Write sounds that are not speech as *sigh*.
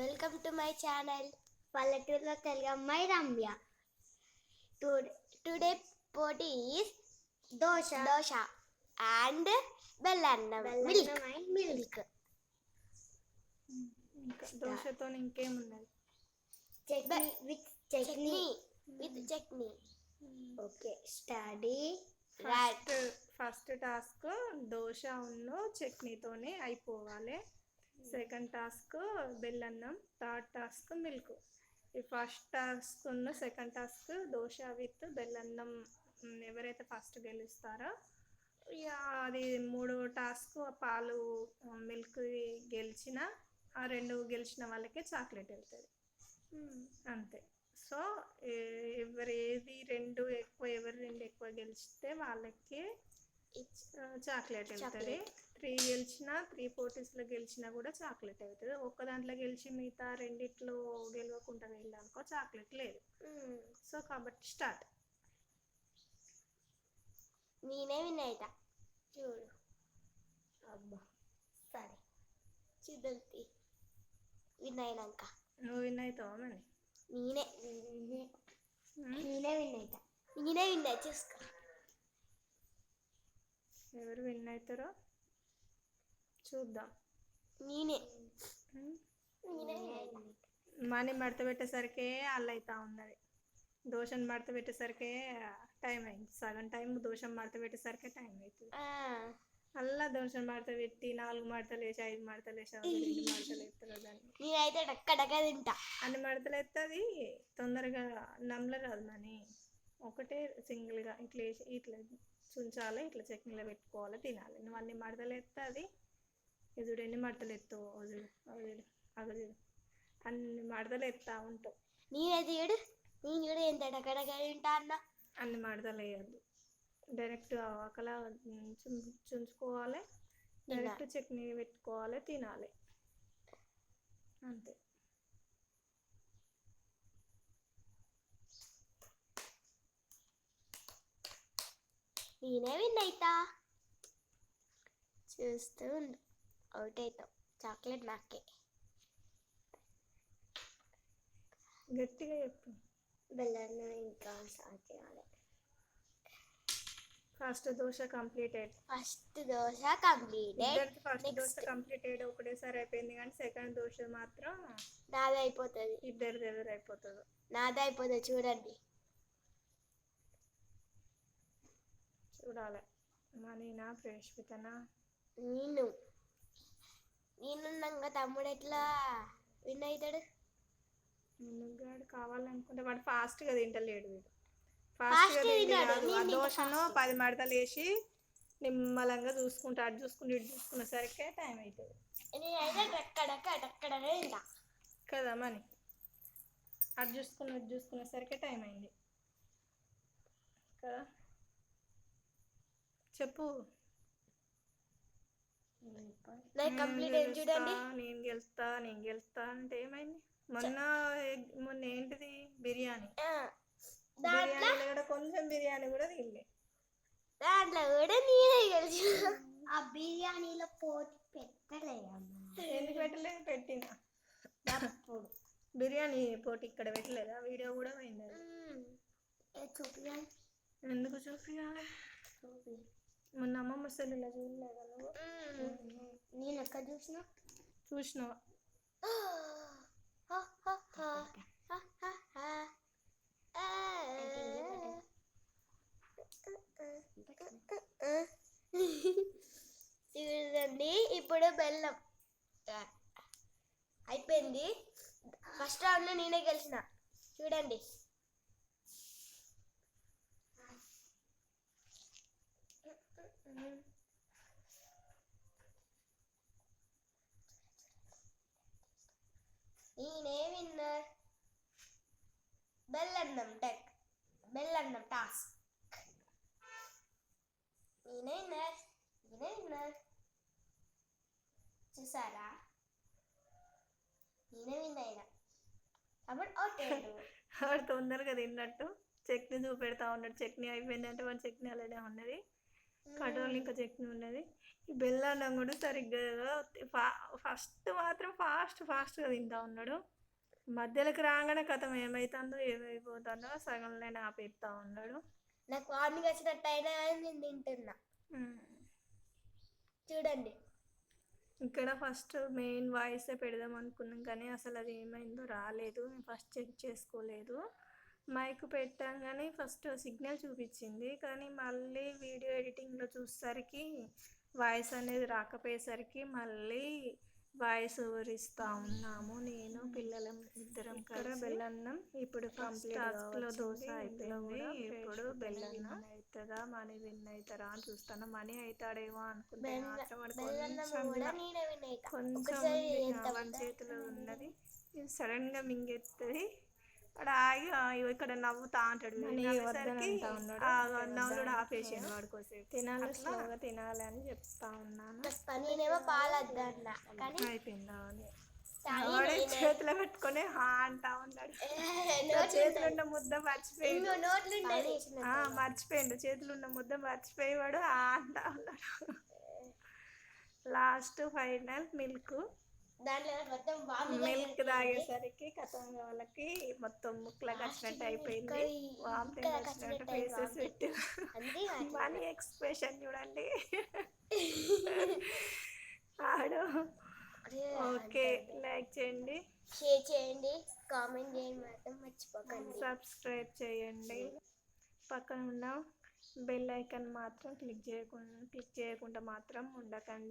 Welcome to my channel పల్లెటూరులో తెలుగు అమ్మాయి రమ్య. టుడే పోటీ ఈస్ దోశ. దోశ. అండ్ బెల్లన్నం. మిల్క్ బెల్లం అండ్ మిల్క్ ఇంకా దోశతో ఇంకేమున్నది chutney with chutney with chutney okay steady first first task dosa ఉన్ను చట్నీతోనే అయిపోవాలి. సెకండ్ టాస్క్ బెల్లన్నం థర్డ్ టాస్క్ మిల్క్ ఈ ఫస్ట్ టాస్క్ ఉన్న సెకండ్ టాస్క్ దోశ విత్ బెల్లన్నం మ్, ఎవరైతే ఫస్ట్ గెలుస్తారో అది మూడో టాస్క్ పాలు మిల్క్ గెలిచిన ఆ రెండు గెలిచిన వాళ్ళకే చాక్లెట్ వెళ్తుంది. అంతే. సో ఎవరు ఏది రెండు ఎక్కువ ఎవరు రెండు ఎక్కువ గెలిస్తే వాళ్ళకి చాక్లెట్ వెళ్తుంది. త్రీ గెలిచినా త్రీ పోటీస్లో గెలిచినా కూడా చాక్లెట్ అవుతుంది. ఒక్క దాంట్లో గెలిచి మిగతా రెండిట్లో గెలవకుండా వెళ్ళానుకో చాక్లెట్ లేదు. సో కాబట్టి స్టార్ట్. నేనే విన్ అవుతా చూడు. అబ్బా. సరే. చూద్దాం విన్ అయినాక. నువ్వు విన్ అవుతావా మరి? నేనే. నేనే విన్ అవుతా నేనే విన్ చూసుకో. ఎవరు విన్ అవుతారో? చూద్దాం. నేనే. మనీ మడత పెట్టేసరికి అల్ల అవుతా ఉన్నది. దోశను మడత పెట్టేసరికి టైం అయింది. సగం టైం దోశ మడత పెట్టేసరికి టైం అవుతుంది ఆ, అలా దోశను మడత పెట్టి నాలుగు మడతలు వేసి ఐదు మడతలు వేసి రెండు మడతలు ఎత్తారు దాన్ని. నేనైతే తింటా. అన్ని మడతలు ఎత్తది తొందరగా నమ్మలరాదు మనీ. ఒకటే సింగిల్గా ఇట్లా వేసి ఇట్లా చుంచాలి ఇట్లా చట్నీలో పెట్టుకోవాలి తినాలి. నువ్వు అన్ని మడతలు ఎత్తది ఎదుడు ఎన్ని మడతలు ఎత్తావు అదుడు అదుడు అగదుడు అన్ని మడతలు ఎత్తా ఉంటావు. నేనైతే చూడు నేను చూడు ఎంత డక్క తింటా అన్న. అన్ని మడతలు వేయద్దు. డైరెక్ట్ ఆకలా చుంచుకోవాలి. డైరెక్ట్ చట్నీ పెట్టుకోవాలి తినాలి. అంతే. నేనే విన్ అవుతా చూస్తూ ఉండు. అవుట్ అవుతావు చాక్లెట్ నాకే గట్టిగా చెప్పు. బెల్లం ఇంకా చేయాలి. First dosa completed first dosa completed first dosa completed ఒకటేసారి అయిపోయింది కానీ సెకండ్ దోశ మాత్రం నాది అయిపోతుంది. ఇద్దరిది ఎదురు అయిపోతుంది. నాది అయిపోతుంది చూడండి. చూడాలి. మనీనా ప్రేష్పితనా నేను. నేనున్నాక తమ్ముడు ఎట్లా? విన్ అవుతాడు మునుగాడు కావాలనుకుంటే వాడు ఫాస్ట్గా తింటలేడు వీడు. ఫాస్ట్గా ఆ ఇంకా దోశను పది మడతలు వేసి నిమ్మలంగా చూసుకుంటా. అటు చూసుకుంటూ ఇటు చూసుకునేసరికి టైం అవుతుంది కదా మని అటు చూసుకుని ఇటు చూసుకునేసరికి టైం అయింది. కదా? చెప్పు నాకు కంప్లీట్ అయింది చూడండి గెలుస్తా, నేను గెలుస్తా నేను గెలుస్తా అంటే ఏమైంది? మొన్న మొన్న ఏంటిది? బిర్యానీ. ఆ, దాంట్లో బిర్యానీలో కూడా కొంచెం బిర్యానీ కూడా తినలే. దాంట్లో కూడా నేనే గెలిచిన ఆ బిర్యానీలో పోటీ పెట్టలేదమ్మా. ఎందుకు పెట్టలే? పెట్టిన. అప్పుడు బిర్యానీ పోటీ ఇక్కడ పెట్టలేదా? వీడియో కూడా పోయింది చూపియాలి? ఎందుకు చూపించాలి చూపి మొన్న అమ్మమ్మ సెల్లులో చూడలేదా నువ్వు? నేను ఎక్కడ చూసినా? చూసినావా? చూడండి ఇప్పుడు బెల్లం. అయిపోయింది. ఫస్ట్ రౌండ్లో నేనే గెలిచిన. చూడండి. నేనే విన్నర్ బెల్లన్నం టెక్. బెల్లన్నం టాస్క్. నేనే విన్నర్ నేనే విన్నర్ చూసారా? నేనే విన్ అయినా. *laughs* అయ్యాడు వాడు తొందరగా తిన్నట్టు. చట్నీ చూపెడతా ఉన్నాడు. చట్నీ అయిపోయిందంటే వాడు చట్నీ అలానే ఉన్నది. కటోరలు ఇంకా చట్నీ ఉన్నది. ఈ బెల్లన్నం కూడా సరిగ్గా ఫా- ఫస్ట్ మాత్రం ఫాస్ట్ ఫాస్ట్గా తింటా ఉన్నాడు. మధ్యలోకి రాగానే కథం ఏమవుతుందో ఏమైపోతుందో సగంలోనే ఆపేస్తా ఉన్నాడు. నాకు వార్నింగ్ వచ్చినట్టు అయినా నేను తింటున్నా. చూడండి. ఇక్కడ ఫస్ట్ మెయిన్ వాయిసే పెడదాం అనుకున్నాం కానీ అసలు అది ఏమైందో రాలేదు. నేను ఫస్ట్ చెక్ చేసుకోలేదు. మైక్ పెట్టంగానే ఫస్ట్ సిగ్నల్ చూపించింది. కానీ మళ్ళీ వీడియో ఎడిటింగ్లో చూసేసరికి వాయిస్ అనేది రాకపోయేసరికి మళ్ళీ వాయిస్ ఓవర్ ఇస్తా ఉన్నాము. నేను పిల్లలం ఇద్దరం ఇక్కడ బెల్లన్నం ఇప్పుడు టాస్క్లో దోశ అయిపోయింది. ఇప్పుడు బెల్లన్నం అవుతుందా? మనీ విన్ అవుతారా? అని చూస్తాను. మనీ అవుతాడేమో అనుకుంటే బెల్ల- మాత్రం వాడు బెల్లన్నం కొంచెం కూడా వన్ చేతిలో ఉన్నది. సడన్గా మింగెత్తది. వాడు ఆగి ఇక్కడ నవ్వుతా అంటాడు నవ్వుడు ఆపేసాను వాడుకోసేపు తినాలి. స్లోగా తినాలి అని చెప్తా ఉన్నాను. నేనేమో అయిపోయిందా వాడే చేతిలో పెట్టుకొని హా అంటా ఉన్నాడు. నా నోట్లు చేతిలో ఉన్న ముద్ద మర్చిపోయిండు. మర్చిపోయిండు. చేతిలో ఉన్న ముద్ద మర్చిపోయి వాడు ఆ అంటా ఉన్నాడు. Last final milk. మిల్క్ తాగేసరికి కథం వాళ్ళకి మొత్తం ముక్కలకు వచ్చినట్టు అయిపోయింది. వామిటింగ్ వచ్చినట్టు ఫేసెస్ పెట్టి మనీ ఎక్స్ప్రెషన్ చూడండి. *laughs* ఆడు. ఓకే లైక్ చేయండి. షేర్ చేయండి కామెంట్ చేయండి మాత్రం మర్చిపోకండి. సబ్స్క్రైబ్ చేయండి. పక్కన ఉన్న బెల్ ఐకాన్ మాత్రం క్లిక్ చేయకుండా క్లిక్ చేయకుండా మాత్రం ఉండకండి.